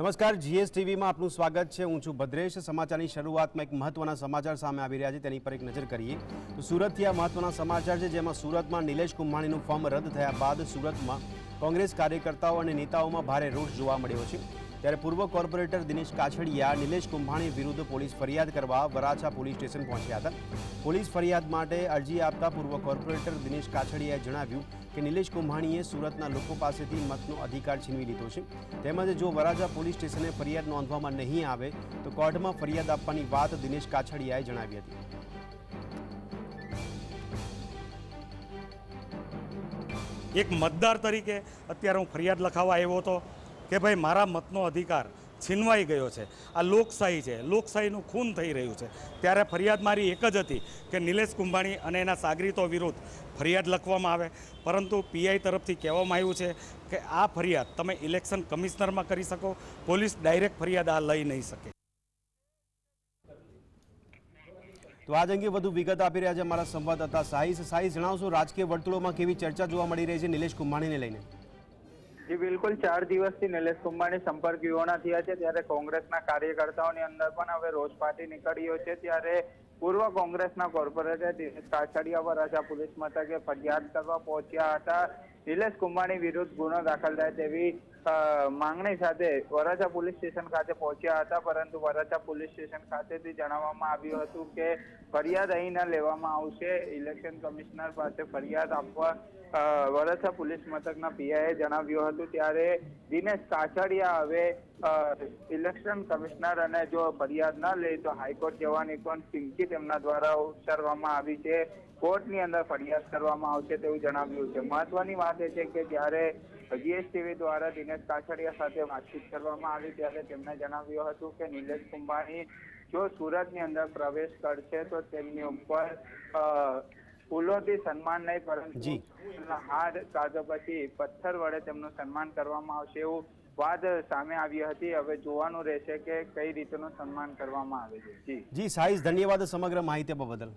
નમસ્કાર, જીએસટીવીમાં આપનું સ્વાગત છે. હું છું ભદ્રેશ. સમાચારની શરૂઆતમાં એક મહત્વના સમાચાર સામે આવી રહ્યા છે. તેની પર એક નજર કરીએ. તો સુરતથી આ મહત્વના સમાચાર છે, જેમાં સુરતમાં નિલેશ કુંભાણીનું ફોર્મ રદ થયા બાદ સુરતમાં કોંગ્રેસ કાર્યકર્તાઓ અને નેતાઓમાં ભારે રોષ જોવા મળ્યો છે. ત્યારે પૂર્વ કોર્પોરેટર દિનેશ કાછડિયા, નિલેશ કુંભાણી વિરુદ્ધ પોલીસ ફરિયાદ કરવા વરાછા પોલીસ સ્ટેશન પહોંચ્યા હતા. પોલીસ ફરિયાદ માટે અરજી આપતા પૂર્વ કોર્પોરેટર દિનેશ કાછડિયાએ જણાવ્યું કે નિલેશ કુંભાણીએ સુરતના લોકો પાસેથી મતનો અધિકાર છીનવી લીધો છે. તેમજ જો વરાછા પોલીસ સ્ટેશને ફરિયાદ નોંધવામાં નહીં આવે, તો કોર્ટમાં ફરિયાદ આપવાની વાત દિનેશ કાછડિયાએ જણાવી હતી. એક મતદાર તરીકે અત્યારે હું ફરિયાદ લખાવવા આવ્યો હતો કે ભાઈ, મારા મતનો અધિકાર છીનવાઈ ગયો છે. આ લોકશાહી છે. લોકશાહીનું ખૂન થઈ રહ્યું છે. ત્યારે ફરિયાદ મારી એક જ હતી કે નિલેશ કુંભાણી અને એના સાગરીતો વિરુદ્ધ ફરિયાદ લખવામાં આવે. પરંતુ પીઆઈ તરફથી કહેવામાં આવ્યું છે કે આ ફરિયાદ તમે ઇલેક્શન કમિશનરમાં કરી શકો, પોલીસ ડાયરેક્ટ ફરિયાદ આ લઈ નહીં શકે. તો આજ અંગે વધુ વિગત આપી રહ્યા છે અમારા સંવાદદાતા સાહિસ સાહિસ જણાવશો રાજકીય વર્તુળોમાં કેવી ચર્ચા જોવા મળી રહી છે નિલેશ કુંભાણીને લઈને? જી, બિલકુલ. ચાર દિવસથી નિલેશ કુંભાણી સંપર્ક વિહોણા થયા છે, ત્યારે કોંગ્રેસના કાર્યકર્તાઓની અંદર પણ હવે રોષ પાર્ટી નીકળ્યો છે. ત્યારે પૂર્વ કોંગ્રેસના કોર્પોરેટર દિનેશ કાછડિયા રાજા પોલીસ મથકે ફરિયાદ કરવા પહોંચ્યા હતા. નિલેશ કુંભાણી વિરુદ્ધ ગુનો દાખલ થાય તેવી માંગણી સાથે વરાછા પોલીસ સ્ટેશન ખાતે પહોંચ્યા હતા, પરંતુ વરાછા પોલીસ સ્ટેશન ખાતેથી જણાવવામાં આવ્યું હતું કે ફરિયાદ અહીં ન લેવામાં આવશે. ઇલેક્શન કમિશનર પાસે ફરિયાદ આપવા વરાછા પોલીસ મથકના પીઆઈએ જણાવ્યું હતું. ત્યારે દિનેશ કાછડિયા હવે ઇલેક્શન કમિશનર અને જો ફરિયાદ ન લે તો હાઈકોર્ટ જવાની પણ ચીમકી તેમના દ્વારા ઉચ્ચારવામાં આવી છે. કોર્ટની અંદર ફરિયાદ કરવામાં આવશે તેવું જણાવ્યું છે. મહત્વની વાત એ છે કે જ્યારે જીએસટીવી દ્વારા દિનેશ કાછડિયા સાથે વાતચીત કરવામાં આવી ત્યારે તેમણે જણાવ્યું હતું કે નિલેશ કુંભાણી જો સુરતની અંદર પ્રવેશ કરશે તો તેમની ઉપર ફૂલોથી સન્માન નહીં પરંતુ હાર કાઢો પછી પથ્થર વડે તેમનું સન્માન કરવામાં આવશે એવું વાત સામે આવી હતી. હવે જોવાનું રહેશે કે કઈ રીતનું સન્માન કરવામાં આવે છે. જી. જી સાહિસ ધન્યવાદ સમગ્ર માહિતી બદલ.